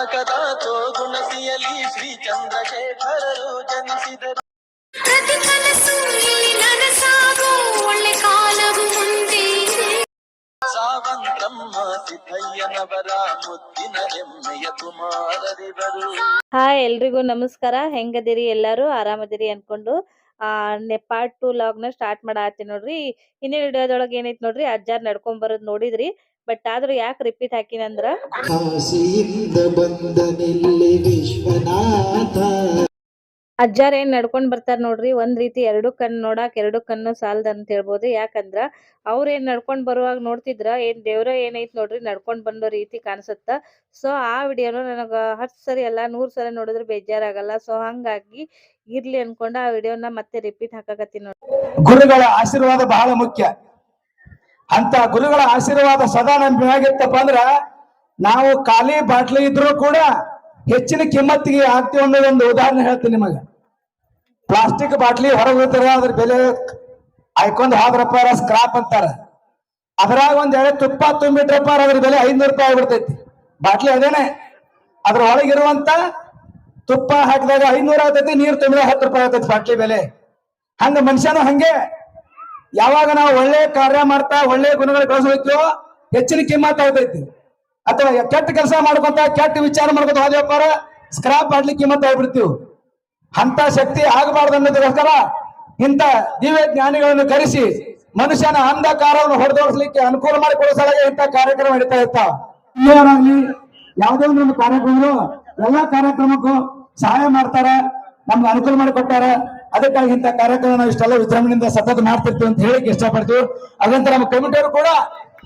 ಕರ್ನಾಟಕದ ಗುಣಸಿಯಲಿ ಶ್ರೀ ಚಂದ್ರಶೇಖರರು ಜನಿಸಿದರು. ಪ್ರತಿ ಇಲ್ಲಿ ನನಸಾಗೋ ಒಳ್ಳೆ ಕಾಲವು ಮುಂದೆ ಇದೆ. ಸಾವಂತಮ್ಮ ಸಿದ್ದಯ್ಯನವರ ಮುದ್ದಿನ ಹೆಮ್ಮೆಯ ಕುಮಾರರಿವರು. ಹಾಯ್ ಎಲ್ರಿಗೂ ನಮಸ್ಕಾರ. ಹೆಂಗದಿರಿ ಎಲ್ಲರೂ? ಆರಾಮದಿರಿ ಅನ್ಕೊಂಡು ಆ ಪಾರ್ಟ್ ಟು ಲಾಗ್ನ ಸ್ಟಾರ್ಟ್ ಮಾಡಾತಿ ನೋಡ್ರಿ. ಹಿಂದಿನ ವಿಡಿಯೋದೊಳಗೆ ಏನೈತಿ ನೋಡ್ರಿ? ಅಜ್ಜಾರ್ ನಡ್ಕೊಂಡ್ ಬರೋದ್ ನೋಡಿದ್ರಿ. ಬಟ್ ಆದ್ರೂ ಯಾಕೆ ರಿಪೀಟ್ ಹಾಕಿನ ಅಂದ್ರ ಅಜ್ಜಾರ ವಿಶ್ವನಾಥ. ಅಜ್ಜಾರ್ ಏನ್ ನಡ್ಕೊಂಡ್ ಬರ್ತಾರ ನೋಡ್ರಿ ಒಂದ್ ರೀತಿ ಎರಡು ಕಣ್ ನೋಡಾಕ್ ಎರಡು ಕಣ್ಣು ಸಾಲದ್ ಅಂತ ಹೇಳ್ಬೋದು. ಯಾಕಂದ್ರ ಅವ್ರ ಏನ್ ನಡ್ಕೊಂಡ್ ಬರುವಾಗ ನೋಡ್ತಿದ್ರ ಏನ್ ದೇವ್ರ ಏನೈತ್ ನೋಡ್ರಿ ನಡ್ಕೊಂಡ್ ಬಂದೋ ರೀತಿ ಕಾಣಿಸುತ್ತ. ಸೊ ಆ ವಿಡಿಯೋನು ನನಗ ಹತ್ ಸರಿ ಅಲ್ಲ ನೂರ್ ಸಲ ನೋಡಿದ್ರೆ ಬೇಜಾರಾಗಲ್ಲ. ಸೊ ಹಂಗಾಗಿ ಇರ್ಲಿ ಅನ್ಕೊಂಡ ಆ ವಿಡಿಯೋನ ಮತ್ತೆ ರಿಪೀಟ್ ಹಾಕಾಕತ್ತೀನಿ ನೋಡ್ರಿ. ಗುರುಗಳ ಆಶೀರ್ವಾದ ಬಹಳ ಮುಖ್ಯ. ಅಂತ ಗುರುಗಳ ಆಶೀರ್ವಾದ ಸದಾ ನಮ್ ಹೇಗಿತ್ತಪ್ಪ ಅಂದ್ರ, ನಾವು ಖಾಲಿ ಬಾಟ್ಲಿ ಇದ್ರೂ ಕೂಡ ಹೆಚ್ಚಿನ ಕಿಮ್ಮತ್ತಿಗೆ ಆಗ್ತೀವಿ ಅನ್ನೋದು ಒಂದು ಉದಾಹರಣೆ ಹೇಳ್ತೀನಿ ನಿಮಗೆ. ಪ್ಲಾಸ್ಟಿಕ್ ಬಾಟ್ಲಿ ಹೊರಗೆ ಅದ್ರ ಬೆಲೆ ಐಕೊಂದು ಹೋದ್ರಪ್ಪ ಸ್ಕ್ರಾಪ್ ಅಂತಾರ. ಅದ್ರಾಗ ಒಂದ್ ಎಳೆ ತುಪ್ಪ ತುಂಬಿಟ್ರಪ್ಪ ಅದ್ರ ಬೆಲೆ ಐದ್ನೂರು ರೂಪಾಯಿ ಆಗ್ಬಿಡ್ತೈತಿ. ಬಾಟ್ಲಿ ಅದೇನೆ. ಅದ್ರ ಒಳಗಿರುವಂತ ತುಪ್ಪ ಹಾಕಿದಾಗ ಐನೂರು ಆಗ್ತೈತಿ, ನೀರು ತುಂಬಿದಾಗ ಹತ್ತು ರೂಪಾಯಿ ಆಗ್ತೈತಿ ಬಾಟ್ಲಿ ಬೆಲೆ. ಹಂಗ ಮನುಷ್ಯನು ಹಂಗೆ. ಯಾವಾಗ ನಾವು ಒಳ್ಳೆ ಕಾರ್ಯ ಮಾಡ್ತಾ, ಒಳ್ಳೆ ಗುಣಗಳು ಬೆಳೆಸೋಯ್ತೀವೋ ಹೆಚ್ಚಿನ ಕಿಮ್ಮತ್ ಆಗ್ತೈತಿ. ಅಥವಾ ಕೆಟ್ಟ ಕೆಲಸ ಮಾಡ್ಕೊಂತ, ಕೆಟ್ಟ ವಿಚಾರ ಮಾಡ್ಕೊತ ವ್ಯಾಪಾರ ಸ್ಕ್ರಾಪ್ ಮಾಡ್ಲಿಕ್ಕೆ ಕಿಮ್ಮತ್ ಆಗ್ಬಿಡ್ತೀವಿ. ಅಂತ ಶಕ್ತಿ ಆಗಬಾರ್ದು ಅನ್ನೋದಕ್ಕೋಸ್ಕರ ಇಂಥ ದಿವ್ಯ ಜ್ಞಾನಿಗಳನ್ನು ಕರೆಸಿ, ಮನುಷ್ಯನ ಅಂಧಕಾರವನ್ನು ಹೊಡೆದೋಡಿಸ್ಲಿಕ್ಕೆ ಅನುಕೂಲ ಮಾಡಿ ಸಲುವಾಗಿ ಇಂಥ ಕಾರ್ಯಕ್ರಮ ನಡೀತಾ ಇರ್ತಾವ ಯಾವುದೇ ಒಂದು ಕಾರ್ಯಕ್ರಮಗಳು ಎಲ್ಲಾ ಕಾರ್ಯಕ್ರಮಕ್ಕೂ ಸಹಾಯ ಮಾಡ್ತಾರ, ನಮ್ಗೆ ಅನುಕೂಲ ಮಾಡಿಕೊಟ್ಟಾರ ಅದಕ್ಕಾಗಿ ಇಂಥ ಕಾರ್ಯಕ್ರಮ ನಾವು ಇಷ್ಟೆಲ್ಲ ವಿಜೃಂಭಣೆಯಿಂದ ಸತತ ಮಾಡ್ತಿರ್ತೀವಿ ಅಂತ ಹೇಳಿಕ್ ಇಷ್ಟಪಡ್ತೀವಿ. ಅದಂತ ನಮ್ಮ ಕಮಿಟಿಯವರು ಕೂಡ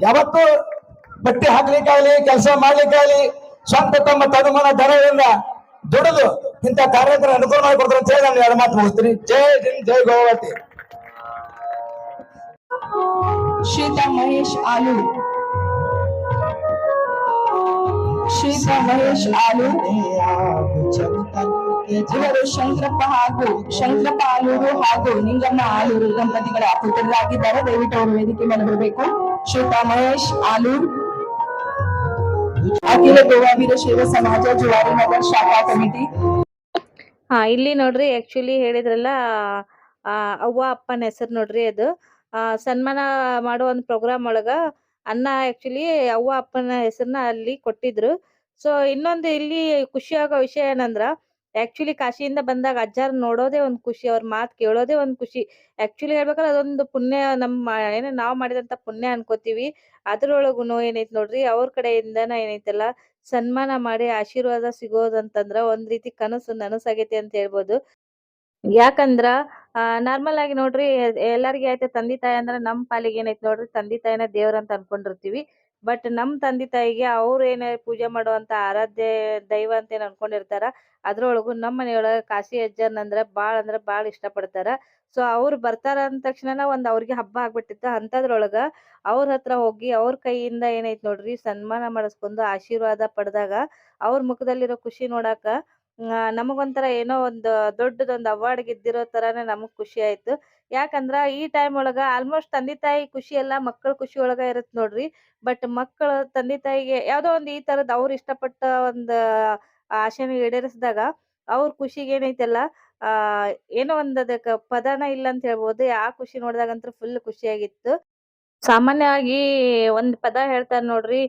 ಯಾವತ್ತೂ ಬಟ್ಟೆ ಹಾಕ್ಲಿಕ್ಕಾಗ್ಲಿ ಕೆಲಸ ಮಾಡ್ಲಿಕ್ಕಾಗ್ಲಿ ಸ್ವಂತ ತಮ್ಮ ತನುಮನ ದರದಿಂದ ದುಡಿದು ಇಂಥ ಕಾರ್ಯಕ್ರಮ ಅನುಕೂಲ ಮಾಡಿಕೊಡ್ತಾರೆ ಅಂತ ಹೇಳಿ ನಾನು ಎರಡು ಮಾತು ಮುಗಿಸ್ತೀನಿ. ಜೈ ಜಿನ್ ಜೈ ಗೋವತಿ ಶ್ರೀತಾ ಮಹೇಶ್ ಆಲು ಶ್ರೀತಾ ಮಹೇಶ್ ಆಲೂರ್. ಇವರು ಶಂಕರಪ್ಪ ಹಾಗೂ ಶಂಕರಪ್ಪ ಆಲೂರು ಹಾಗೂ ನಿಂಗಮ್ಮ ಆಲೂರು ದಂಪತಿಗಳ ಪುತ್ರರಾಗಿದ್ದಾರೆ ದಯವಿಟ್ಟು ಅವರು ವೇದಿಕೆ ಮೇಲೆ ಬರಬೇಕು. ಶ್ವೇತಾ ಮಹೇಶ್ ಆಲೂರ್. ಅಖಿಲ ಗೋವಾ ವೀರಶೈವ ಸಮಾಜ ಜುವಾರಿ ನಗರ್ ಶಾಖಾ ಕಮಿಟಿ. ಹಾ ಇಲ್ಲಿ ನೋಡ್ರಿ ಆಕ್ಚುಲಿ ಹೇಳಿದ್ರಲ್ಲ ಅವ್ವ ಅಪ್ಪನ ಹೆಸರು ನೋಡ್ರಿ ಅದು. ಆ, ಸನ್ಮಾನ ಮಾಡೋ ಒಂದು ಪ್ರೋಗ್ರಾಮ್ ಒಳಗ ಅನ್ನ ಆಕ್ಚುಲಿ ಅವ್ವ ಅಪ್ಪನ ಹೆಸರನ್ನ ಅಲ್ಲಿ ಕೊಟ್ಟಿದ್ರು. ಸೊ ಇನ್ನೊಂದು ಇಲ್ಲಿ ಖುಷಿ ಆಗೋ ವಿಷಯ ಏನಂದ್ರ ಆಕ್ಚುಲಿ ಕಾಶಿಯಿಂದ ಬಂದಾಗ ಅಜ್ಜಾರ್ ನೋಡೋದೇ ಒಂದ್ ಖುಷಿ, ಅವ್ರ ಮಾತ್ ಕೇಳೋದೇ ಒಂದ್ ಖುಷಿ. ಆಕ್ಚುಲಿ ಹೇಳ್ಬೇಕಾದ್ರೆ ಅದೊಂದು ಪುಣ್ಯ ನಮ್ಮ, ಏನ ನಾವ್ ಮಾಡಿದಂತ ಪುಣ್ಯ ಅನ್ಕೋತೀವಿ. ಅದ್ರೊಳಗುನು ಏನೈತಿ ನೋಡ್ರಿ, ಅವ್ರ ಕಡೆಯಿಂದನ ಏನೈತಲ್ಲ, ಸನ್ಮಾನ ಮಾಡಿ ಆಶೀರ್ವಾದ ಸಿಗೋದಂತಂದ್ರ ಒಂದ್ ರೀತಿ ಕನಸು ನನಸಾಗೈತಿ ಅಂತ ಹೇಳ್ಬೋದು. ಯಾಕಂದ್ರ ನಾರ್ಮಲ್ ಆಗಿ ನೋಡ್ರಿ ಎಲ್ಲಾರ್ಗಿ ತಂದಿ ತಂದೆ ತಾಯಿ ಅಂದ್ರ ನಮ್ ಪಾಲಿಗೆ ಏನೈತಿ ನೋಡ್ರಿ, ತಂದೆ ತಾಯಿನ ದೇವ್ರ ಅಂತ ಅನ್ಕೊಂಡಿರ್ತೀವಿ. ಬಟ್ ನಮ್ ತಂದೆ ತಾಯಿಗೆ ಅವ್ರ ಏನ ಪೂಜೆ ಮಾಡುವಂತ ಆರಾಧ್ಯ ದೈವ ಅಂತ ಏನ್ ಅನ್ಕೊಂಡಿರ್ತಾರ, ಅದ್ರೊಳಗು ನಮ್ ಮನೆಯೊಳಗ ಕಾಶಿ ಅಜ್ಜನ್ ಅಂದ್ರ ಬಾಳ್ ಅಂದ್ರ ಬಾಳ್ ಇಷ್ಟ ಪಡ್ತಾರ ಸೊ ಅವ್ರು ಬರ್ತಾರ ಅಂದ ತಕ್ಷಣ ಒಂದ್ ಅವ್ರಿಗೆ ಹಬ್ಬ ಆಗ್ಬಿಟ್ಟಿತ್ತು. ಅಂತದ್ರೊಳಗ ಅವ್ರ ಹತ್ರ ಹೋಗಿ ಅವ್ರ ಕೈಯಿಂದ ಏನೈತ್ ನೋಡ್ರಿ ಸನ್ಮಾನ ಮಾಡಿಸ್ಕೊಂಡು ಆಶೀರ್ವಾದ ಪಡೆದಾಗ ಅವ್ರ ಮುಖದಲ್ಲಿರೋ ಖುಷಿ ನೋಡಾಕ ನಮಗೊಂಥರ ಏನೋ ಒಂದು ದೊಡ್ಡದೊಂದು ಅವಾರ್ಡ್ ಗೆದ್ದಿರೋ ತರಾನೇ ನಮಗ್ ಖುಷಿ ಆಯ್ತು. ಯಾಕಂದ್ರ ಈ ಟೈಮ್ ಒಳಗ ಆಲ್ಮೋಸ್ಟ್ ತಂದೆ ತಾಯಿ ಖುಷಿ ಎಲ್ಲ ಮಕ್ಕಳ ಖುಷಿ ಒಳಗ ಇರತ್ ನೋಡ್ರಿ. ಬಟ್ ಮಕ್ಕಳ ತಂದೆ ತಾಯಿಗೆ ಯಾವ್ದೋ ಒಂದ್ ಈ ತರದ್ ಅವ್ರ ಇಷ್ಟಪಟ್ಟ ಒಂದ್ ಆಸೆನ ಈಡೇರಿಸಿದಾಗ ಅವ್ರ ಖುಷಿಗೆ ಏನೈತಲ್ಲ, ಆ, ಏನೋ ಒಂದ್ ಅದಕ್ಕ ಪದನ ಇಲ್ಲ ಅಂತ ಹೇಳ್ಬೋದು. ಆ ಖುಷಿ ನೋಡಿದಾಗಂತೂ ಫುಲ್ ಖುಷಿಯಾಗಿತ್ತು. ಸಾಮಾನ್ಯವಾಗಿ ಒಂದ್ ಪದ ಹೇಳ್ತಾರ ನೋಡ್ರಿ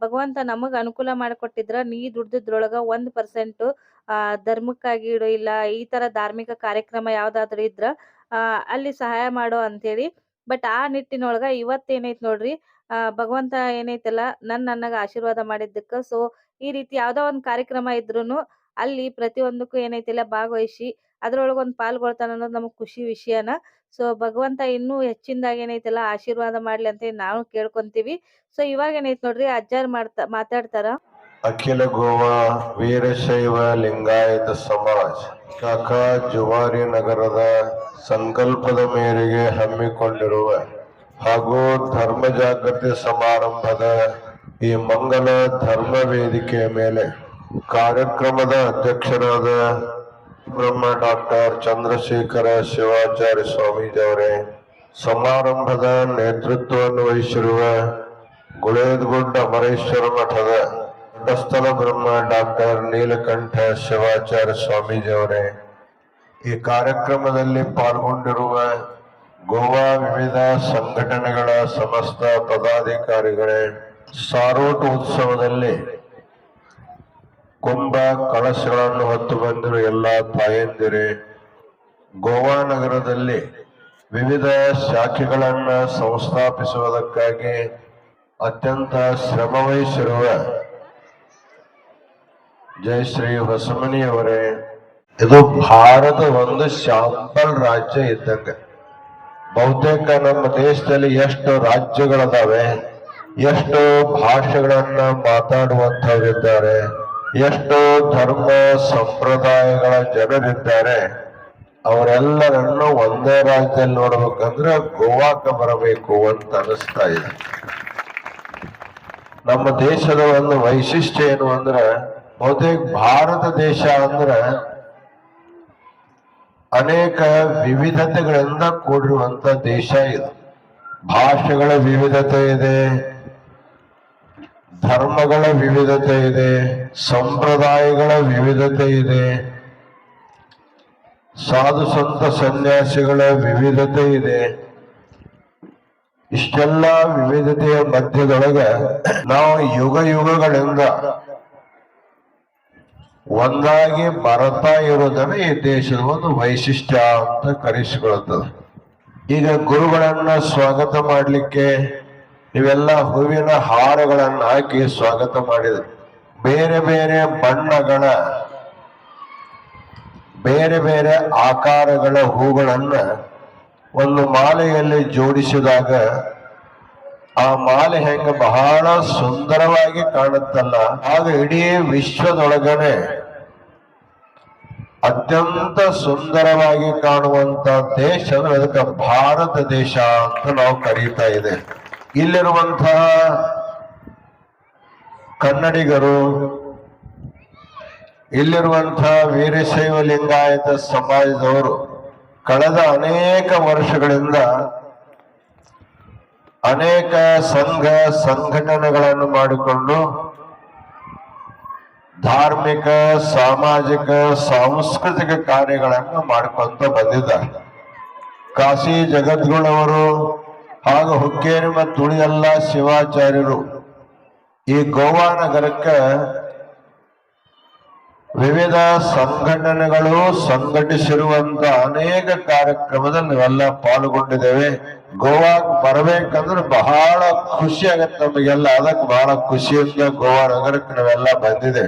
ಭಗವಂತ ನಮಗ್ ಅನುಕೂಲ ಮಾಡಿಕೊಟ್ಟಿದ್ರ ನೀ ದುಡ್ದಿದ್ರೊಳಗ ಒಂದ್ ಪರ್ಸೆಂಟ್ ಧರ್ಮಕ್ಕಾಗಿ ಇಡು, ಇಲ್ಲ ಈ ತರ ಧಾರ್ಮಿಕ ಕಾರ್ಯಕ್ರಮ ಯಾವ್ದಾದ್ರು ಇದ್ರ, ಆ, ಅಲ್ಲಿ ಸಹಾಯ ಮಾಡು ಅಂತೇಳಿ ಬಟ್ ಆ ನಿಟ್ಟಿನೊಳಗ ಇವತ್ ಏನೈತ್ ನೋಡ್ರಿ, ಆ, ಭಗವಂತ ಏನೈತಲ್ಲ ನನ್ ನನಗ ಆಶೀರ್ವಾದ ಮಾಡಿದ್ದಕ್ಕ, ಸೊ ಈ ರೀತಿ ಯಾವ್ದೋ ಒಂದ್ ಕಾರ್ಯಕ್ರಮ ಇದ್ರುನು ಅಲ್ಲಿ ಪ್ರತಿಯೊಂದಕ್ಕೂ ಏನೈತಿಲ್ಲ ಭಾಗವಹಿಸಿ ಅದ್ರೊಳಗ ಒಂದ್ ಪಾಲ್ಗೊಳ್ತಾನ ಅನ್ನೋದು ನಮಗ್ ಖುಷಿ ವಿಷಯನ. ಸೊ, ಭಗವಂತ ಇನ್ನೂ ಹೆಚ್ಚಿನದಾಗಿ ಏನೈತಲ್ಲ, ಆಶೀರ್ವಾದ ಮಾಡ್ಲಿ ಅಂತ ನಾವು ಕೇಳ್ಕೊಂತೀವಿ. ಸೊ, ಇವಾಗ ಏನೈತ್ ನೋಡ್ರಿ, ಅಜ್ಜಾರ್ ಮಾಡ್ತಾ, ಮಾತಾಡ್ತಾರ? ಅಖಿಲ ಗೋವಾ ವೀರಶೈವ ಲಿಂಗಾಯತ ಸಮಾಜ ಕಾಕಾ ಜುವಾರಿ ನಗರದ ಸಂಕಲ್ಪದ ಮೇರೆಗೆ ಹಮ್ಮಿಕೊಂಡಿರುವ ಹಾಗೂ ಧರ್ಮ ಜಾಗೃತಿ ಸಮಾರಂಭದ ಈ ಮಂಗಲ ಧರ್ಮ ವೇದಿಕೆಯ ಮೇಲೆ ಕಾರ್ಯಕ್ರಮದ ಅಧ್ಯಕ್ಷರಾದ ಬ್ರಹ್ಮ ಡಾಕ್ಟರ್ ಚಂದ್ರಶೇಖರ ಶಿವಾಚಾರ್ಯ ಸ್ವಾಮೀಜಿಯವರೇ, ಸಮಾರಂಭದ ನೇತೃತ್ವವನ್ನು ವಹಿಸಿರುವ ಗುಳೇದಗುಡ್ಡ ಅಮರೇಶ್ವರ ಮಠದ ಘಟಸ್ಥಲ ಬ್ರಹ್ಮ ಡಾಕ್ಟರ್ ನೀಲಕಂಠ ಶಿವಾಚಾರ್ಯ ಸ್ವಾಮೀಜಿಯವರೇ, ಈ ಕಾರ್ಯಕ್ರಮದಲ್ಲಿ ಪಾಲ್ಗೊಂಡಿರುವ ಗೋವಾ ವಿವಿಧ ಸಂಘಟನೆಗಳ ಸಮಸ್ತ ಪದಾಧಿಕಾರಿಗಳೇ, ಸಾರೋಟ ಉತ್ಸವದಲ್ಲಿ ಕುಂಭ ಕಳಶಗಳನ್ನು ಹೊತ್ತು ಬಂದಿರುವ ಎಲ್ಲ ತಾಯಂದಿರೆ. ಗೋವಾ ನಗರದಲ್ಲಿ ವಿವಿಧ ಶಾಖೆಗಳನ್ನ ಸಂಸ್ಥಾಪಿಸುವುದಕ್ಕಾಗಿ ಅತ್ಯಂತ ಶ್ರಮವಹಿಸಿರುವ ಜಯಶ್ರೀ ಹೊಸಮನಿಯವರೇ, ಇದು ಭಾರತ ಒಂದು ಶಾಂಪಲ್ ರಾಜ್ಯ ಇದ್ದಂಗೆ. ಬಹುತೇಕ ನಮ್ಮ ದೇಶದಲ್ಲಿ ಎಷ್ಟು ರಾಜ್ಯಗಳದಾವೆ, ಎಷ್ಟು ಭಾಷೆಗಳನ್ನ ಮಾತಾಡುವಂತವರಿದ್ದಾರೆ ಎಷ್ಟು ಧರ್ಮ ಸಂಪ್ರದಾಯಗಳ ಜನರಿದ್ದಾರೆ. ಅವರೆಲ್ಲರನ್ನು ಒಂದೇ ರಾಜ್ಯದಲ್ಲಿ ನೋಡ್ಬೇಕಂದ್ರೆ ಗೋವಾಕ್ಕೆ ಬರಬೇಕು ಅಂತ ಅನಿಸ್ತಾ ಇದೆ. ನಮ್ಮ ದೇಶದ ಒಂದು ವೈಶಿಷ್ಟ್ಯ ಏನು ಅಂದ್ರೆ, ಬಹುತೇಕ ಭಾರತ ದೇಶ ಅಂದ್ರೆ ಅನೇಕ ವಿವಿಧತೆಗಳಿಂದ ಕೂಡಿರುವಂತ ದೇಶ ಇದು. ಭಾಷೆಗಳ ವಿವಿಧತೆ ಇದೆ ಧರ್ಮಗಳ ವಿವಿಧತೆ ಇದೆ, ಸಂಪ್ರದಾಯಗಳ ವಿವಿಧತೆ ಇದೆ. ಸಾಧು ಸಂತ ಸನ್ಯಾಸಿಗಳ ವಿವಿಧತೆ ಇದೆ. ಇಷ್ಟೆಲ್ಲ ವಿವಿಧತೆಯ ಮಧ್ಯದೊಳಗೆ ನಾವು ಯುಗ ಯುಗಗಳಿಂದ ಒಂದಾಗಿ ಬರತಾ ಇರೋದನ್ನ ಈ ದೇಶದ ಒಂದು ವೈಶಿಷ್ಟ್ಯ ಅಂತ ಕರೆಸಿಕೊಳ್ಳುತ್ತದೆ. ಈಗ ಗುರುಗಳನ್ನ ಸ್ವಾಗತ ಮಾಡಲಿಕ್ಕೆ ನೀವೆಲ್ಲ ಹೂವಿನ ಹಾರಗಳನ್ನು ಹಾಕಿ ಸ್ವಾಗತ ಮಾಡಿದ್ರಿ. ಬೇರೆ ಬೇರೆ ಬಣ್ಣಗಳ, ಬೇರೆ ಬೇರೆ ಆಕಾರಗಳ ಹೂಗಳನ್ನು ಒಂದು ಮಾಲೆಯಲ್ಲಿ ಜೋಡಿಸಿದಾಗ ಆ ಮಾಲೆ ಹೆಂಗ ಬಹಳ ಸುಂದರವಾಗಿ ಕಾಣುತ್ತಲ್ಲ. ಆಗ ಇಡೀ ವಿಶ್ವದೊಳಗನೆ ಅತ್ಯಂತ ಸುಂದರವಾಗಿ ಕಾಣುವಂತ ದೇಶ ಅದಕ್ಕೆ ಭಾರತ ದೇಶ ಅಂತ ನಾವು ಕರೀತಾ ಇದೆ ಇಲ್ಲಿರುವಂತಹ ಕನ್ನಡಿಗರು ಇಲ್ಲಿರುವಂತಹ ವೀರಶೈವ ಲಿಂಗಾಯತ ಸಮಾಜದವರು, ಕಳೆದ ಅನೇಕ ವರ್ಷಗಳಿಂದ ಅನೇಕ ಸಂಘ ಸಂಘಟನೆಗಳನ್ನು ಮಾಡಿಕೊಂಡು ಧಾರ್ಮಿಕ, ಸಾಮಾಜಿಕ, ಸಾಂಸ್ಕೃತಿಕ ಕಾರ್ಯಗಳನ್ನು ಮಾಡ್ಕೊಂತ ಬಂದಿದ್ದಾರೆ. ಕಾಶಿ ಜಗದ್ಗುಳವರು ಹಾಗೂ ಹುಕ್ಕೇರಿ ಮತ್ತು ಉಳಿದೆಲ್ಲ ಶಿವಾಚಾರ್ಯರು ಈ ಗೋವಾ ನಗರಕ್ಕೆ ವಿವಿಧ ಸಂಘಟನೆಗಳು ಸಂಘಟಿಸಿರುವಂತ ಅನೇಕ ಕಾರ್ಯಕ್ರಮದಲ್ಲಿ ನಾವೆಲ್ಲ ಪಾಲ್ಗೊಂಡಿದ್ದೇವೆ. ಗೋವಾಕ್ ಬರಬೇಕಂದ್ರೆ ಬಹಳ ಖುಷಿ ಆಗತ್ತೆ ನಮಗೆಲ್ಲ. ಅದಕ್ಕೆ ಬಹಳ ಖುಷಿಯಿಂದ ಗೋವಾ ನಗರಕ್ಕೆ ನಾವೆಲ್ಲ ಬಂದಿದೆ.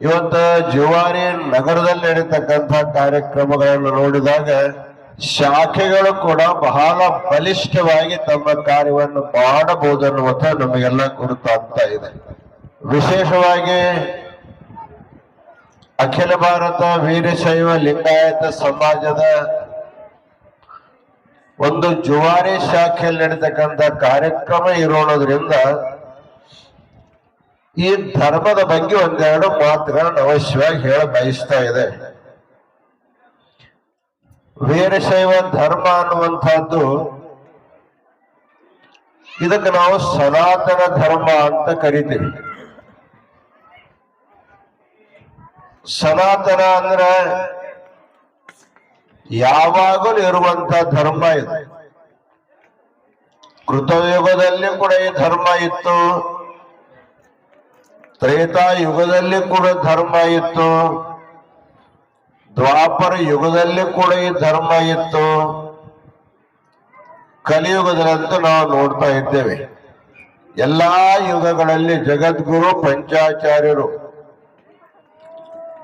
ಇವತ್ತು ಜುವಾರಿ ನಗರದಲ್ಲಿ ನಡೀತಕ್ಕಂಥ ಕಾರ್ಯಕ್ರಮಗಳನ್ನು ನೋಡಿದಾಗ ಶಾಖೆಗಳು ಕೂಡ ಬಹಳ ಬಲಿಷ್ಠವಾಗಿ ತಮ್ಮ ಕಾರ್ಯವನ್ನು ಮಾಡಬಹುದು ಅನ್ನುವಂಥ ನಮಗೆಲ್ಲ ಗುರುತಾಗ್ತಾ ಇದೆ. ವಿಶೇಷವಾಗಿ ಅಖಿಲ ಭಾರತ ವೀರಶೈವ ಲಿಂಗಾಯತ ಸಮಾಜದ ಒಂದು ಜುವಾರಿ ಶಾಖೆಯಲ್ಲಿ ನಡೀತಕ್ಕಂಥ ಕಾರ್ಯಕ್ರಮ ಇರೋಣದ್ರಿಂದ ಈ ಧರ್ಮದ ಬಗ್ಗೆ ಒಂದೆರಡು ಮಾತುಗಳನ್ನು ಅವಶ್ಯವಾಗಿ ಹೇಳ ಬಯಸ್ತಾ ಇದೆ. ವೀರಶೈವ ಧರ್ಮ ಅನ್ನುವಂಥದ್ದು, ಇದಕ್ಕೆ ನಾವು ಸನಾತನ ಧರ್ಮ ಅಂತ ಕರಿತೀವಿ. ಸನಾತನ ಅಂದ್ರೆ ಯಾವಾಗಲೂ ಇರುವಂತ ಧರ್ಮ ಇದು. ಕೃತಯುಗದಲ್ಲಿ ಕೂಡ ಈ ಧರ್ಮ ಇತ್ತು ತ್ರೇತಾ ಯುಗದಲ್ಲಿ ಕೂಡ ಧರ್ಮ ಇತ್ತು. ದ್ವಾಪರ ಯುಗದಲ್ಲಿ ಕೂಡ ಈ ಧರ್ಮ ಇತ್ತು. ಕಲಿಯುಗದಲ್ಲಂತೂ ನಾವು ನೋಡ್ತಾ ಇದ್ದೇವೆ. ಎಲ್ಲಾ ಯುಗಗಳಲ್ಲಿ ಜಗದ್ಗುರು, ಪಂಚಾಚಾರ್ಯರು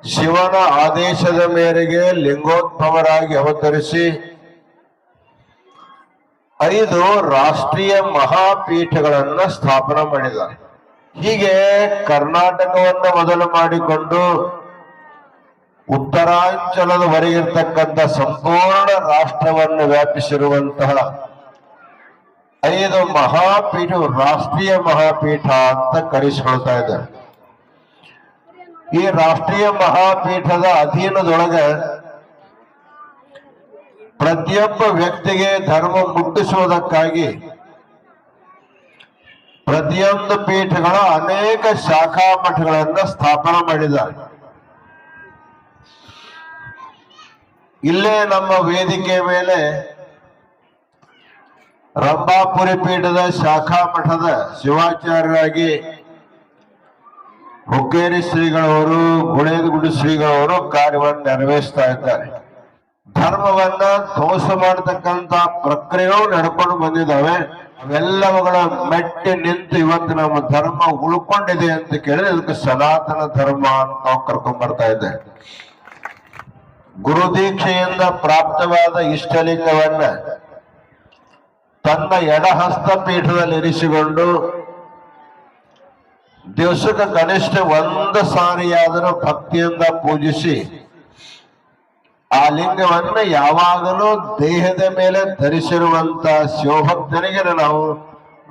ಶಿವನ ಆದೇಶದ ಮೇರೆಗೆ ಲಿಂಗೋದ್ಭವರಾಗಿ ಅವತರಿಸಿ ಐದು ರಾಷ್ಟ್ರೀಯ ಮಹಾಪೀಠಗಳನ್ನ ಸ್ಥಾಪನೆ ಮಾಡಿದ್ದಾರೆ. ಹೀಗೆ ಕರ್ನಾಟಕವನ್ನು ಮೊದಲು ಮಾಡಿಕೊಂಡು ಉತ್ತರಾಂಚಲದವರೆಗಿರ್ತಕ್ಕಂಥ ಸಂಪೂರ್ಣ ರಾಷ್ಟ್ರವನ್ನು ವ್ಯಾಪಿಸಿರುವಂತಹ ಐದು ಮಹಾಪೀಠ, ರಾಷ್ಟ್ರೀಯ ಮಹಾಪೀಠ ಅಂತ ಕರೆಸಿಕೊಳ್ತಾ ಇದ್ದಾರೆ. ಈ ರಾಷ್ಟ್ರೀಯ ಮಹಾಪೀಠದ ಅಧೀನದೊಳಗೆ ಪ್ರತಿಯೊಬ್ಬ ವ್ಯಕ್ತಿಗೆ ಧರ್ಮ ಮುಟ್ಟಿಸುವುದಕ್ಕಾಗಿ ಪ್ರತಿಯೊಂದು ಪೀಠಗಳು ಅನೇಕ ಶಾಖಾ ಮಠಗಳನ್ನ ಸ್ಥಾಪನೆ ಮಾಡಿದ್ದಾರೆ. ಇಲ್ಲೇ ನಮ್ಮ ವೇದಿಕೆ ಮೇಲೆ ರಂಭಾಪುರಿ ಪೀಠದ ಶಾಖಾ ಮಠದ ಶಿವಾಚಾರ್ಯರಾಗಿ ಹುಕ್ಕೇರಿ ಶ್ರೀಗಳವರು ಗುಳೇದಗುಡಿ ಶ್ರೀಗಳವರು ಕಾರ್ಯವನ್ನು ನೆರವೇರಿಸ್ತಾ ಇದ್ದಾರೆ. ಧರ್ಮವನ್ನ ಧ್ವಂಸ ಮಾಡತಕ್ಕಂತ ಪ್ರಕ್ರಿಯೆಗಳು ನಡ್ಕೊಂಡು ಬಂದಿದ್ದಾವೆ. ಅವೆಲ್ಲವುಗಳ ಮೆಟ್ಟಿ ನಿಂತು ಇವತ್ತು ನಮ್ಮ ಧರ್ಮ ಉಳ್ಕೊಂಡಿದೆ ಅಂತ ಕೇಳಿದ್ರೆ ಅದಕ್ಕೆ ಸನಾತನ ಧರ್ಮ ಅಂತ ನಾವು ಕರ್ಕೊಂಡ್ ಬರ್ತಾ ಇದ್ದೇವೆ. ಗುರು ದೀಕ್ಷೆಯಿಂದ ಪ್ರಾಪ್ತವಾದ ಇಷ್ಟಲಿಂಗವನ್ನ ತನ್ನ ಎಡಹಸ್ತ ಪೀಠದಲ್ಲಿ ಇರಿಸಿಕೊಂಡು ದಿವಸಕ್ಕೆ ಕನಿಷ್ಠ ಒಂದು ಸಾರಿಯಾದರೂ ಭಕ್ತಿಯಿಂದ ಪೂಜಿಸಿ ಆ ಲಿಂಗವನ್ನು ಯಾವಾಗಲೂ ದೇಹದ ಮೇಲೆ ಧರಿಸಿರುವಂತ ಶಿವಭಕ್ತನಿಗೆ ನಾವು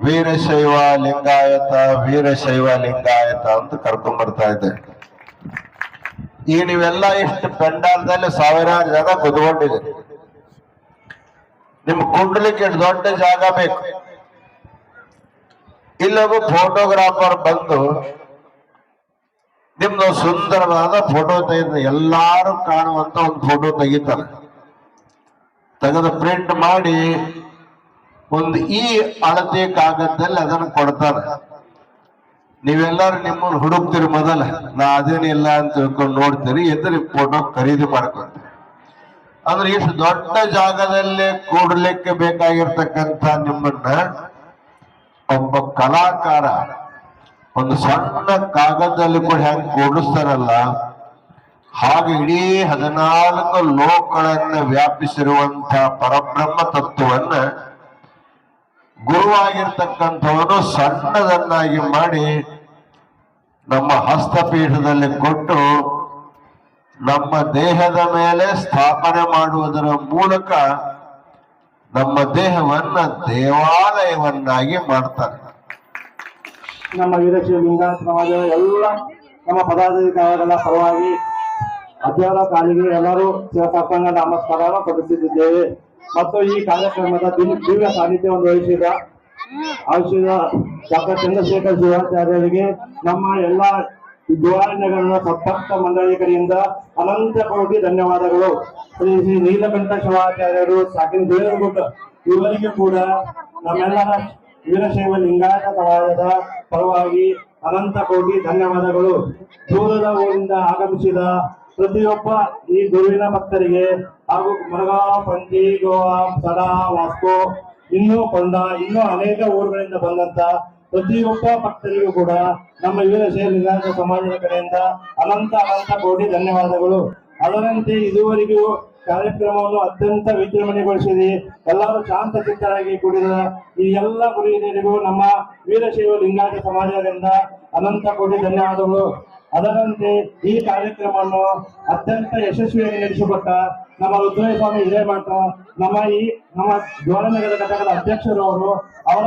ವೀರಶೈವ ಲಿಂಗಾಯತ ವೀರಶೈವ ಲಿಂಗಾಯತ ಅಂತ ಕರ್ಕೊಂಡ್ಬರ್ತಾ ಇದ್ದೇವೆ. ಈಗ ನೀವೆಲ್ಲ ಇಷ್ಟು ಪೆಂಡಾಲ್ದಲ್ಲಿ ಸಾವಿರಾರು ಜನ ಕುತ್ಕೊಂಡಿದ್ದೀರಿ ನಿಮ್ ಕುಂಡ್ಲಿಕ್ಕೆ ದೊಡ್ಡ ಜಾಗ ಬೇಕು. ಇಲ್ಲೊಬ್ಬ ಫೋಟೋಗ್ರಾಫರ್ ಬಂದು ನಿಮ್ದು ಸುಂದರವಾದ ಫೋಟೋ ತೆಗೆದ ಎಲ್ಲಾರು ಕಾಣುವಂತ ಒಂದು ಫೋಟೋ ತೆಗಿತಾರೆ. ತೆಗೆದು ಪ್ರಿಂಟ್ ಮಾಡಿ ಒಂದು ಈ ಅಳತೆ ಕಾಗದದಲ್ಲಿ ಅದನ್ನು ಕೊಡ್ತಾರೆ. ನೀವೆಲ್ಲರೂ ನಿಮ್ಮನ್ನು ಹುಡುಕ್ತೀರಿ ಮೊದಲ. ನಾ ಅದೇನಿಲ್ಲ ಅಂತ ತಿಳ್ಕೊಂಡು ನೋಡ್ತೀರಿ, ಎದುರು ಫೋಟೋ ಖರೀದಿ ಮಾಡ್ಕೊಂತೀರಿ. ಅಂದ್ರೆ ಇಷ್ಟು ದೊಡ್ಡ ಜಾಗದಲ್ಲೇ ಕೂಡ್ಲಿಕ್ಕೆ ಬೇಕಾಗಿರ್ತಕ್ಕಂಥ ನಿಮ್ಮನ್ನ ಒಬ್ಬ ಕಲಾಕಾರ, ಒಂದು ಸಣ್ಣ ಕಾಗದದಲ್ಲಿ ಕೂಡ ಹೆಂಗ್ ಕೂಡಿಸ್ತಾರಲ್ಲ, ಹಾಗೆ ಇಡೀ ಹದಿನಾಲ್ಕು ಲೋಕಗಳನ್ನ ವ್ಯಾಪಿಸಿರುವಂತಹ ಪರಬ್ರಹ್ಮ ತತ್ವವನ್ನ ಗುರುವಾಗಿರ್ತಕ್ಕಂಥವನು ಸಣ್ಣದನ್ನಾಗಿ ಮಾಡಿ ನಮ್ಮ ಹಸ್ತಪೀಠದಲ್ಲಿ ಕೊಟ್ಟು ನಮ್ಮ ದೇಹದ ಮೇಲೆ ಸ್ಥಾಪನೆ ಮಾಡುವುದರ ಮೂಲಕ ನಮ್ಮ ದೇಹವನ್ನ ದೇವಾಲಯವನ್ನಾಗಿ ಮಾಡ್ತಾರೆ. ನಮ್ಮ ವೀರಶಿವ ಲಿಂಗಾಯತ ಸಮಾಜದ ಎಲ್ಲ ನಮ್ಮ ಪದಾಧಿಕಾರಿಗಳ ಪರವಾಗಿ ಅಧ್ಯಯನ ಕಾಲಿಗೆ ಎಲ್ಲರೂ ಶಿವಸತ್ಸಂಗ ನಮಸ್ಕಾರ ಸಲ್ಲಿಸುತ್ತಿದ್ದೇವೆ. ಮತ್ತು ಈ ಕಾರ್ಯಕ್ರಮದ ದಿವ್ಯ ಸಾನ್ನಿಧ್ಯವನ್ನು ವಹಿಸಿದ ಆಯುಷ್ಯದ ಡಾಕ್ಟರ್ ಚಂದ್ರಶೇಖರ್ ಶಿವಾಚಾರ್ಯರಿಗೆ ನಮ್ಮ ಎಲ್ಲ ದ್ವಾರನಗರದ ಸಂಪರ್ಕ ಮಂಡಳಿ ಕಡೆಯಿಂದ ಅನಂತ ಕೋಟಿ ಧನ್ಯವಾದಗಳು. ಶ್ರೀ ಶ್ರೀ ನೀಲಕಂಠ ಶಿವಾಚಾರ್ಯರು, ಸಾಕಿನ ದೇವರಗುಡ್ಡ ಇವರಿಗೆ ಕೂಡ ನಮ್ಮೆಲ್ಲರ ವೀರಶೈವ ಲಿಂಗಾಯತ ಸಮಾಜದ ಪರವಾಗಿ ಅನಂತ ಕೋಟಿ ಧನ್ಯವಾದಗಳು. ದೂರದ ಊರಿಂದ ಆಗಮಿಸಿದ ಪ್ರತಿಯೊಬ್ಬ ಈ ಗುರುವಿನ ಭಕ್ತರಿಗೆ ಹಾಗೂ ಮರಗಾಂವ್ ಪಂಚಿ ಗೋವಾ ಸಡಾ ವಾಸ್ಕೋ, ಇನ್ನೂ ಕೊಂಡ, ಇನ್ನೂ ಅನೇಕ ಊರುಗಳಿಂದ ಬಂದಂತ ಪ್ರತಿಯೊಬ್ಬ ಭಕ್ತರಿಗೂ ಕೂಡ ನಮ್ಮ ವೀರಶೈವ ಲಿಂಗಾಯತ ಸಮಾಜದ ಕಡೆಯಿಂದ ಅನಂತ ಅನಂತ ಕೋಟಿ ಧನ್ಯವಾದಗಳು. ಅದರಂತೆ ಇದುವರೆಗೂ ಕಾರ್ಯಕ್ರಮವನ್ನು ಅತ್ಯಂತ ವಿಜೃಂಭಣೆಗೊಳಿಸಿದೆ ಎಲ್ಲರೂ ಶಾಂತ ಚಿತ್ತರಾಗಿ ಕೂಡಿದ ಈ ಎಲ್ಲ ಗುರು ಹಿರಿಯರಿಗೂ ನಮ್ಮ ವೀರಶೈವ ಲಿಂಗಾಯತ ಸಮಾಜದಿಂದ ಅನಂತ ಕೋಟಿ ಧನ್ಯವಾದಗಳು. ಅದರಂತೆ ಈ ಕಾರ್ಯಕ್ರಮವನ್ನು ಅತ್ಯಂತ ಯಶಸ್ವಿಯಾಗಿ ನಡೆಸಿಕೊಟ್ಟ ನಮ್ಮ ರುದ್ರಯ್ಯ ಸ್ವಾಮಿ ಹಿರೇಮಠ ನಮ್ಮ ಈ, ನಮ್ಮ ಜ್ವಾಲನಗರ ಘಟಕದ ಅಧ್ಯಕ್ಷರು ಅವರು, ಅವರ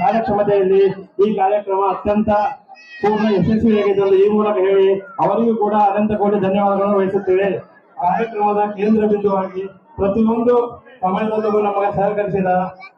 ಕಾರ್ಯಕ್ಷಮತೆಯಲ್ಲಿ ಈ ಕಾರ್ಯಕ್ರಮ ಅತ್ಯಂತ ಪೂರ್ಣ ಯಶಸ್ವಿಯಾಗಿದೆ ಎಂದು ಈ ಮೂಲಕ ಹೇಳಿ ಅವರಿಗೂ ಕೂಡ ಅನಂತ ಕೋಟಿ ಧನ್ಯವಾದಗಳನ್ನು ವಹಿಸುತ್ತೇವೆ. ಕಾರ್ಯಕ್ರಮದ ಕೇಂದ್ರ ಬಿಂದುವಾಗಿ ಪ್ರತಿಯೊಂದು ಸಮಯದಲ್ಲೂ ನಮಗೆ ಸಹಕರಿಸಿದ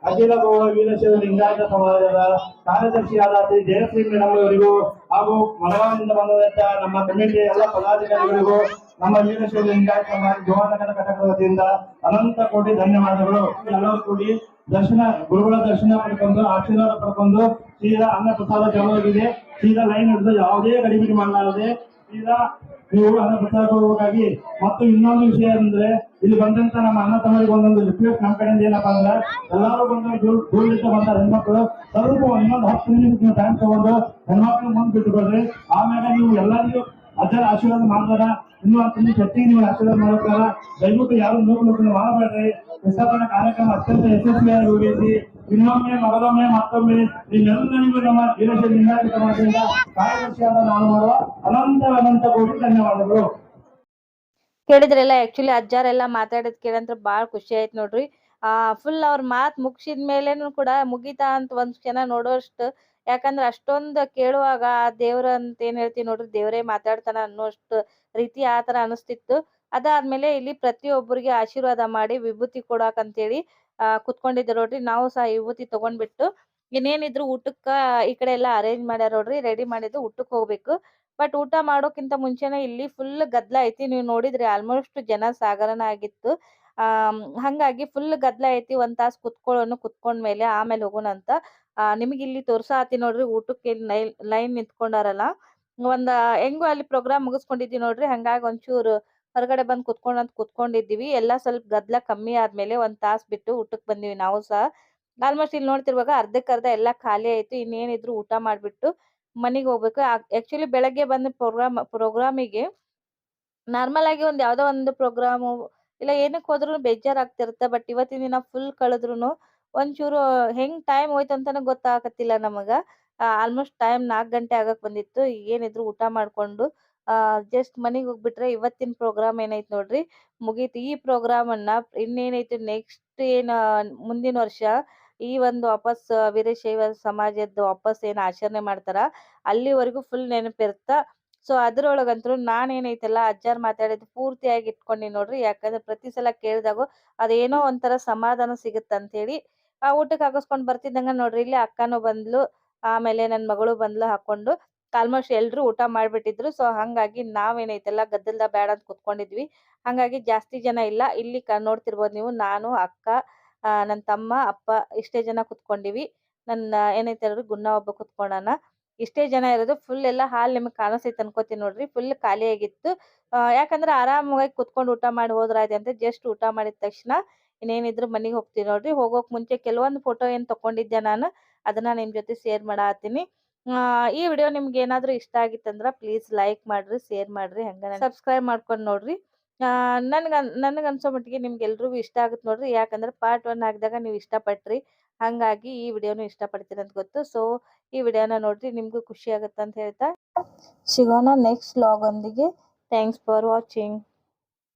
ಅಖಿಲ ಗೌರವ ವೀರಶೈವ ಲಿಂಗಾಯತ ಸಮಾಜದ ಕಾರ್ಯದರ್ಶಿಯಾದ ಶ್ರೀ ಜಯಶ್ರೀ ಮೇಡಮ್ ಅವರಿಗೂ ಹಾಗೂ ಮಲಗಾವಿನಿಂದ ಬಂದಂತಹ ನಮ್ಮ ಕಮಿಟಿಯ ಎಲ್ಲ ಪದಾಧಿಕಾರಿಗಳಿಗೂ ನಮ್ಮ ಜೀವನ ಲಿಂಗಾಯತ ಸಮಾಜ ಜೋನಗರ ಘಟಕದ ವತಿಯಿಂದ ಅನಂತ ಕೋಟಿ ಧನ್ಯವಾದಗಳು. ಎಲ್ಲರೂ ಕೂಡಿ ದರ್ಶನ, ಗುರುಗಳ ದರ್ಶನ ಪಡ್ಕೊಂಡು, ಆಶೀರ್ವಾದ ಪಡ್ಕೊಂಡು ಸೀದಾ ಅನ್ನ ಪ್ರಸಾದ ಜನವಾಗಿದೆ ಸೀದಾ ಲೈನ್ ಹಿಡಿದು ಯಾವುದೇ ಗಡಿಬಿಡಿ ಮಾಡಲಾರದೆ ಸೀದಾ ನೀವು ಅನ್ನ ಪ್ರಸಾದ ಹೋಗಬೇಕಾಗಿ. ಮತ್ತು ಇನ್ನೊಂದು ವಿಷಯ ಅಂದ್ರೆ, ಇಲ್ಲಿ ಬಂದಂತ ನಮ್ಮ ಅಣ್ಣ ತಮ್ಮರಿಗೆ ಒಂದೊಂದು ರಿಕ್ವೆಸ್ಟ್ ನಮ್ಮ ಕಡೆಯಿಂದ ಏನಪ್ಪಾ ಅಂದ್ರೆ, ಎಲ್ಲರೂ ಬಂದು ಬಂದ ಹೆಣ್ಮಕ್ಳು, ಸ್ವಲ್ಪ ಇನ್ನೊಂದು ಹತ್ತು ನಿಮಿಷ ಟೈಮ್ ತಗೊಂಡು ಹೆಣ್ಮಕ್ಳು ಮುಂದೆ ಬಿಟ್ಟುಕೊಳ್ರಿ ಆಮೇಲೆ ನೀವು ಎಲ್ಲರಿಗೂ ಅಜ್ಜರ ಆಶೀರ್ವಾದ ಮಾಡ್ತಾರ ಇನ್ನು ಶಕ್ತಿ ನೀವು ಆಶೀರ್ವಾದ ಮಾಡ್ತಾರ ದಯವಿಟ್ಟು ಯಾರು ನೂರು ನೂರು ಮಾಡಬೇಡ್ರಿ ವಿಸ್ಥಾಪನಾ ಕಾರ್ಯಕ್ರಮ ಅತ್ಯಂತ ಯಶಸ್ವಿಯಾಗಿ ಹೋಗೈತಿ ಇನ್ನೊಮ್ಮೆ ಮಗದೊಮ್ಮೆ ಮತ್ತೊಮ್ಮೆ ನಿಮ್ಮೆಲ್ಲರಿಗೂ ನಮ್ಮ ವೀರಶೈವ ಲಿಂಗಾಯತ ಸಮಾಜದಿಂದ ಕಾರ್ಯದರ್ಶಿಯಾದ ನಾನು ಮಾಡುವ ಅನಂತ ಅನಂತ ಕೋಟಿ ಧನ್ಯವಾದಗಳು. ಕೇಳಿದ್ರೆಲ್ಲ ಆಕ್ಚುಲಿ ಅಜ್ಜಾರೆಲ್ಲ ಮಾತಾಡೋದ್ ಕೇಳಂತ್ರ ಬಾಳ ಖುಷಿ ಆಯ್ತು ನೋಡ್ರಿ. ಆ ಫುಲ್ ಅವ್ರ ಮಾತ್ ಮುಗಿಸಿದ ಮೇಲೇನು ಕೂಡ ಮುಗಿತಾ ಅಂತ ಒಂದ್ ಕ್ಷಣ ನೋಡೋಷ್ಟು ಯಾಕಂದ್ರ ಅಷ್ಟೊಂದ್ ಕೇಳುವಾಗ, ಆ ದೇವ್ರ ಅಂತ ಏನ್ ಹೇಳ್ತೀವಿ ನೋಡ್ರಿ, ದೇವ್ರೇ ಮಾತಾಡ್ತಾನ ಅನ್ನೋಷ್ಟು ರೀತಿ ಆತರ ತರ ಅನಿಸ್ತಿತ್ತು. ಅದಾದ್ಮೇಲೆ ಇಲ್ಲಿ ಪ್ರತಿಯೊಬ್ಬರಿಗೆ ಆಶೀರ್ವಾದ ಮಾಡಿ ವಿಭೂತಿ ಕೊಡಾಕ್ ಅಂತೇಳಿ, ಆ ಕುತ್ಕೊಂಡಿದ್ರು ನೋಡ್ರಿ. ನಾವು ಸಹ ವಿಭೂತಿ ತಗೊಂಡ್ಬಿಟ್ಟು, ಇನ್ನೇನಿದ್ರು ಊಟಕ್ಕ ಈ ಕಡೆ ಎಲ್ಲಾ ಅರೇಂಜ್ ಮಾಡ್ಯಾರ ನೋಡ್ರಿ ರೆಡಿ ಮಾಡಿದ್ದು ಊಟಕ್ಕೆ ಹೋಗ್ಬೇಕು. ಬಟ್ ಊಟ ಮಾಡೋಕ್ಕಿಂತ ಮುಂಚೆನೆ ಇಲ್ಲಿ ಫುಲ್ ಗದ್ಲ ಐತಿ. ನೀವು ನೋಡಿದ್ರಿ ಆಲ್ಮೋಸ್ಟ್ ಜನ ಸಾಗರನ ಆಗಿತ್ತು. ಆ ಹಂಗಾಗಿ ಫುಲ್ ಗದ್ಲ ಐತಿ. ಒಂದ್ ತಾಸ್ ಕುತ್ಕೊಳ್ಳೋನು ಕುತ್ಕೊಂಡ್ಮೇಲೆ ಆಮೇಲೆ ಹೋಗೋಣ ಅಂತ ನಿಮಗೆ ಇಲ್ಲಿ ತೋರ್ಸಾತಿ ನೋಡ್ರಿ ಊಟಕ್ಕೆ ಲೈನ್ ನಿಂತ್ಕೊಂಡಾರಲ್ಲ. ಒಂದ್ ಹೆಂಗು ಅಲ್ಲಿ ಪ್ರೋಗ್ರಾಮ್ ಮುಗಿಸ್ಕೊಂಡಿದ್ವಿ ನೋಡ್ರಿ. ಹಂಗಾಗಿ ಒಂಚೂರು ಹೊರಗಡೆ ಬಂದ್ ಕುತ್ಕೊಂಡ್ ಅಂತ ಕುತ್ಕೊಂಡಿದ್ದೀವಿ. ಎಲ್ಲಾ ಸ್ವಲ್ಪ ಗದ್ಲ ಕಮ್ಮಿ ಆದ್ಮೇಲೆ ಒಂದ್ ತಾಸ್ ಬಿಟ್ಟು ಊಟಕ್ ಬಂದಿವಿ ನಾವು ಸಹ. ಆಲ್ಮೋಸ್ಟ್ ಇಲ್ಲಿ ನೋಡ್ತಿರುವಾಗ ಅರ್ಧಕ್ ಅರ್ಧ ಎಲ್ಲಾ ಖಾಲಿ ಆಯ್ತು. ಇನ್ನೇನಿದ್ರು ಊಟ ಮಾಡ್ಬಿಟ್ಟು ಮನಿಗ್ ಹೋಗ್ಬೇಕು. ಆಕ್ಚುಲಿ ಬೆಳಗ್ಗೆ ಬಂದ ಪ್ರೋಗ್ರಾಮ್ ಪ್ರೋಗ್ರಾಮಿಗೆ ನಾರ್ಮಲ್ ಆಗಿ ಒಂದ್ ಯಾವ್ದೋ ಒಂದು ಪ್ರೋಗ್ರಾಮು ಇಲ್ಲ ಏನಕ್ ಹೋದ್ರು ಬೇಜಾರ್ ಆಗ್ತಿರುತ್ತೆ ಬಟ್ ಇವತ್ತಿನ ದಿನ ಫುಲ್ ಕಳೆದ್ರುನು ಒಂಚೂರು ಹೆಂಗ್ ಟೈಮ್ ಹೋಯ್ತು ಅಂತಾನೆ ಗೊತ್ತಾಗತ್ತಿಲ್ಲ ನಮಗ. ಆಲ್ಮೋಸ್ಟ್ ಟೈಮ್ ನಾಲ್ಕು ಗಂಟೆ ಆಗಕ್ ಬಂದಿತ್ತು. ಏನಿದ್ರು ಊಟ ಮಾಡ್ಕೊಂಡು ಜಸ್ಟ್ ಮನಿಗ್ ಹೋಗ್ಬಿಟ್ರೆ ಇವತ್ತಿನ ಪ್ರೋಗ್ರಾಮ್ ಏನೈತ್ ನೋಡ್ರಿ? ಮುಗೀತು. ಈ ಪ್ರೋಗ್ರಾಮ್ ಅನ್ನ ಇನ್ನೇನೈತಿ ನೆಕ್ಸ್ಟ್ ಏನ್, ಮುಂದಿನ ವರ್ಷ ಈ ಒಂದು ವಾಪಸ್ ವೀರಶೈವ ಸಮಾಜದ ವಾಪಸ್ ಏನ್ ಆಚರಣೆ ಮಾಡ್ತಾರ, ಅಲ್ಲಿವರೆಗೂ ಫುಲ್ ನೆನಪಿರುತ್ತ? ಸೊ ಅದ್ರೊಳಗಂತೂ ನಾನ್ ಏನೈತಲ್ಲ ಅಜ್ಜಾರ್ ಮಾತಾಡಿದ್ ಪೂರ್ತಿಯಾಗಿ ಇಟ್ಕೊಂಡಿ ನೋಡ್ರಿ. ಯಾಕಂದ್ರೆ ಪ್ರತಿ ಸಲ ಕೇಳ್ದಾಗು ಅದೇನೋ ಒಂಥರ ಸಮಾಧಾನ ಸಿಗುತ್ತೆ ಹೇಳಿ ಆ ಊಟಕ್ಕೆ ಹಾಕಿಸ್ಕೊಂಡ್ ಬರ್ತಿದ್ದಂಗ ನೋಡ್ರಿ ಇಲ್ಲಿ ಅಕ್ಕನೂ ಬಂದ್ಲು ಆಮೇಲೆ ನನ್ ಮಗಳು ಬಂದ್ಲು ಹಾಕೊಂಡು ಆಲ್ಮೋಸ್ಟ್ ಎಲ್ರು ಊಟ ಮಾಡ್ಬಿಟ್ಟಿದ್ರು. ಸೊ ಹಂಗಾಗಿ ನಾವೇನೈತೆಲ್ಲ ಗದ್ದಲ್ದ ಬೇಡ ಅಂತ ಕುತ್ಕೊಂಡಿದ್ವಿ. ಹಂಗಾಗಿ ಜಾಸ್ತಿ ಜನ ಇಲ್ಲ. ಇಲ್ಲಿ ಕ ನೋಡ್ತಿರ್ಬೋದು ನೀವು ನಾನು ಅಕ್ಕ ನನ್ನ ನನ್ ತಮ್ಮ ಅಪ್ಪ ಇಷ್ಟೇ ಜನ ಕುತ್ಕೊಂಡಿವಿ. ನನ್ನ ಏನೈತೆ ಗುನ್ನ ಒಬ್ಬ ಕುತ್ಕೊಂಡಾನ. ಇಷ್ಟೇ ಜನ ಇರೋದು ಫುಲ್ ಎಲ್ಲ ಹಾಲ್ ನಿಮ್ಗೆ ಕಾಣಿಸ್ತೈತೆ ಅನ್ಕೋತೀನಿ ನೋಡ್ರಿ ಫುಲ್ ಖಾಲಿ ಆ, ಯಾಕಂದ್ರೆ ಆರಾಮಾಗಿ ಕುತ್ಕೊಂಡು ಊಟ ಮಾಡಿ ಹೋದ್ರಾಯ್ತು ಅಂತ ಜಸ್ಟ್ ಊಟ ಮಾಡಿದ ತಕ್ಷಣ ಇನ್ನೇನಿದ್ರು ಮನೆಗೆ ಹೋಗ್ತೀನಿ ನೋಡ್ರಿ. ಹೋಗೋಕ್ ಮುಂಚೆ ಕೆಲವೊಂದು ಫೋಟೋ ಏನ್ ತಕೊಂಡಿದ್ದೆ ನಾನು ಅದನ್ನ ನಿಮ್ ಜೊತೆ ಶೇರ್ ಆ, ಈ ವಿಡಿಯೋ ನಿಮ್ಗೆ ಏನಾದ್ರು ಇಷ್ಟ ಆಗಿತ್ತಂದ್ರ ಪ್ಲೀಸ್ ಲೈಕ್ ಮಾಡ್ರಿ ಶೇರ್ ಮಾಡ್ರಿ ಹಂಗ ಸಬ್ಸ್ಕ್ರೈಬ್ ಮಾಡ್ಕೊಂಡ್ ನೋಡ್ರಿ. ನನ್ಗ ನನ್ಗ ಅನ್ಸೋ ಮಟ್ಟಿಗೆ ನಿಮ್ಗೆ ಎಲ್ರಿಗೂ ಇಷ್ಟ ಆಗುತ್ತೆ ನೋಡ್ರಿ. ಯಾಕಂದ್ರೆ ಪಾರ್ಟ್ ಒನ್ ಆಗಿದಾಗ ನೀವು ಇಷ್ಟಪಟ್ರಿ. ಹಂಗಾಗಿ ಈ ವಿಡಿಯೋನು ಇಷ್ಟಪಡ್ತೀರ ಅಂತ ಗೊತ್ತು. ಸೊ ಈ ವಿಡಿಯೋನ ನೋಡ್ರಿ ನಿಮ್ಗೂ ಖುಷಿ ಆಗುತ್ತೆ ಅಂತ ಹೇಳ್ತಾ. ಸಿಗೋಣ ನೆಕ್ಸ್ಟ್ ಲಾಗ್ ಒಂದಿಗೆ. Thanks for watching